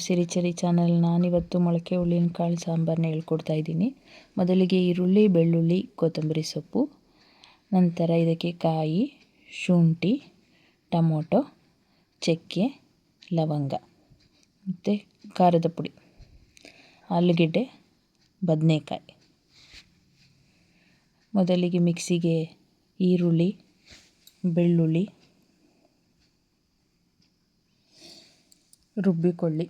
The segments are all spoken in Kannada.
ಸಿರಿಚರಿ ಚಾನಲ್ ನಾನಿವತ್ತು ಮೊಳಕೆ ಹುಳ್ಳಿನ ಕಾಳು ಸಾಂಬಾರನ್ನ ಹೇಳ್ಕೊಡ್ತಾ ಇದ್ದೀನಿ. ಮೊದಲಿಗೆ ಈರುಳ್ಳಿ, ಬೆಳ್ಳುಳ್ಳಿ, ಕೊತ್ತಂಬರಿ ಸೊಪ್ಪು, ನಂತರ ಇದಕ್ಕೆ ಕಾಯಿ, ಶುಂಠಿ, ಟೊಮೊಟೊ, ಚಕ್ಕೆ, ಲವಂಗ, ಮತ್ತು ಖಾರದ ಪುಡಿ, ಆಲೂಗೆಡ್ಡೆ, ಬದನೆಕಾಯಿ. ಮೊದಲಿಗೆ ಮಿಕ್ಸಿಗೆ ಈರುಳ್ಳಿ, ಬೆಳ್ಳುಳ್ಳಿ ರುಬ್ಬಿಕೊಳ್ಳಿ.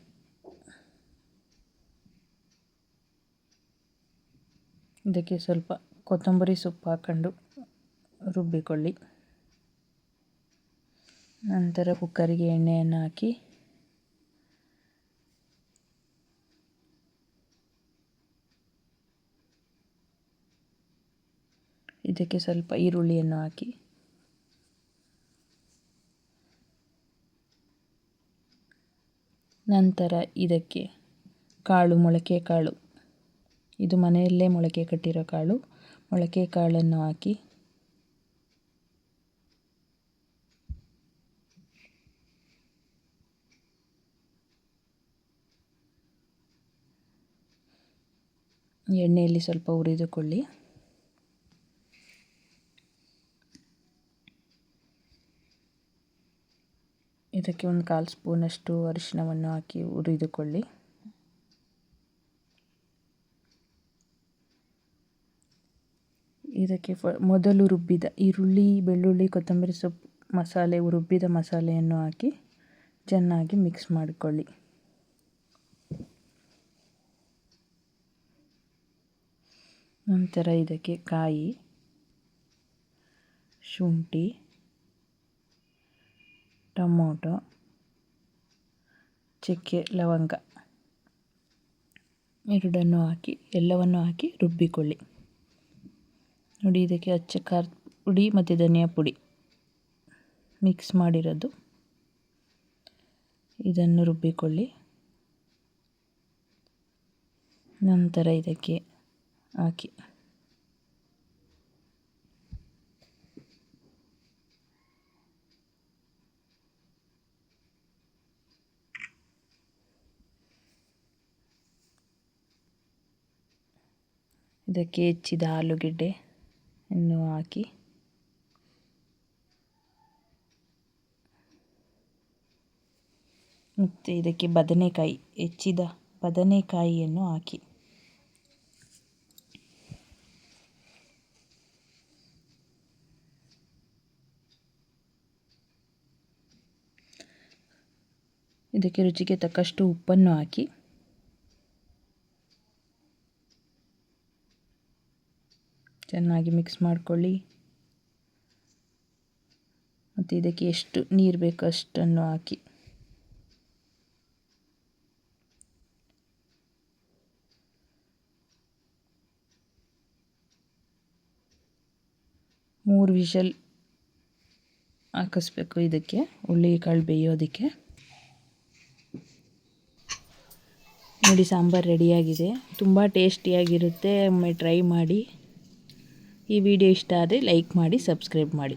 ಇದಕ್ಕೆ ಸ್ವಲ್ಪ ಕೊತ್ತಂಬರಿ ಸೊಪ್ಪು ಹಾಕ್ಕೊಂಡು ರುಬ್ಬಿಕೊಳ್ಳಿ. ನಂತರ ಕುಕ್ಕರಿಗೆ ಎಣ್ಣೆಯನ್ನು ಹಾಕಿ. ಇದಕ್ಕೆ ಸ್ವಲ್ಪ ಈರುಳ್ಳಿಯನ್ನು ಹಾಕಿ. ನಂತರ ಇದಕ್ಕೆ ಕಾಳು ಮೊಳಕೆ ಕಾಳು ಇದು ಮನೆಯಲ್ಲೇ ಮೊಳಕೆ ಕಟ್ಟಿರೋ ಕಾಳು. ಮೊಳಕೆ ಕಾಳನ್ನು ಹಾಕಿ ಎಣ್ಣೆಯಲ್ಲಿ ಸ್ವಲ್ಪ ಹುರಿದುಕೊಳ್ಳಿ. ಇದಕ್ಕೆ ಒಂದು ಕಾಲು ಸ್ಪೂನಷ್ಟು ಅರಿಶಿನವನ್ನು ಹಾಕಿ ಹುರಿದುಕೊಳ್ಳಿ. ಇದಕ್ಕೆ ಫ, ಮೊದಲು ರುಬ್ಬಿದ ಈರುಳ್ಳಿ, ಬೆಳ್ಳುಳ್ಳಿ, ಕೊತ್ತಂಬರಿ ಸೊಪ್ಪು ಮಸಾಲೆ, ರುಬ್ಬಿದ ಮಸಾಲೆಯನ್ನು ಹಾಕಿ ಚೆನ್ನಾಗಿ ಮಿಕ್ಸ್ ಮಾಡಿಕೊಳ್ಳಿ. ನಂತರ ಇದಕ್ಕೆ ಕಾಯಿ, ಶುಂಠಿ, ಟೊಮೊಟೊ, ಚಕ್ಕೆ, ಲವಂಗ ಎರಡನ್ನು ಹಾಕಿ ಎಲ್ಲವನ್ನು ಹಾಕಿ ರುಬ್ಬಿಕೊಳ್ಳಿ. ನೋಡಿ, ಇದಕ್ಕೆ ಅಚ್ಚ ಖಾರ ಪುಡಿ ಮತ್ತು ಧನಿಯಾ ಪುಡಿ ಮಿಕ್ಸ್ ಮಾಡಿರೋದು. ಇದನ್ನು ರುಬ್ಬಿಕೊಳ್ಳಿ. ನಂತರ ಇದಕ್ಕೆ ಹಾಕಿ. ಇದಕ್ಕೆ ಹೆಚ್ಚಿದ ಆಲೂಗೆಡ್ಡೆ. ಅನ್ನು ಹಾಕಿ. ಮತ್ತು ಇದಕ್ಕೆ ಬದನೆಕಾಯಿ ಹೆಚ್ಚಿದ ಬದನೆಕಾಯಿಯನ್ನು ಹಾಕಿ. ಇದಕ್ಕೆ ರುಚಿಗೆ ತಕ್ಕಷ್ಟು ಉಪ್ಪನ್ನು ಹಾಕಿ. ಚೆನ್ನಾಗಿ ಮಿಕ್ಸ್ ಮಾಡಿಕೊಳ್ಳಿ. ಮತ್ತು ಇದಕ್ಕೆ ಎಷ್ಟು ನೀರು ಬೇಕು ಅಷ್ಟನ್ನು ಹಾಕಿ. ಮೂರು ವಿಷಲ್ ಹಾಕಿಸ್ಬೇಕು ಇದಕ್ಕೆ, ಹುಳಿ ಕಾಳು ಬೇಯೋದಕ್ಕೆ. ನೋಡಿ ಸಾಂಬಾರು ರೆಡಿಯಾಗಿದೆ ತುಂಬ ಟೇಸ್ಟಿಯಾಗಿರುತ್ತೆ ಒಮ್ಮೆ ಟ್ರೈ ಮಾಡಿ. ಈ ವಿಡಿಯೋ ಇಷ್ಟ ಆದರೆ ಲೈಕ್ ಮಾಡಿ ಸಬ್ಸ್ಕ್ರೈಬ್ ಮಾಡಿ.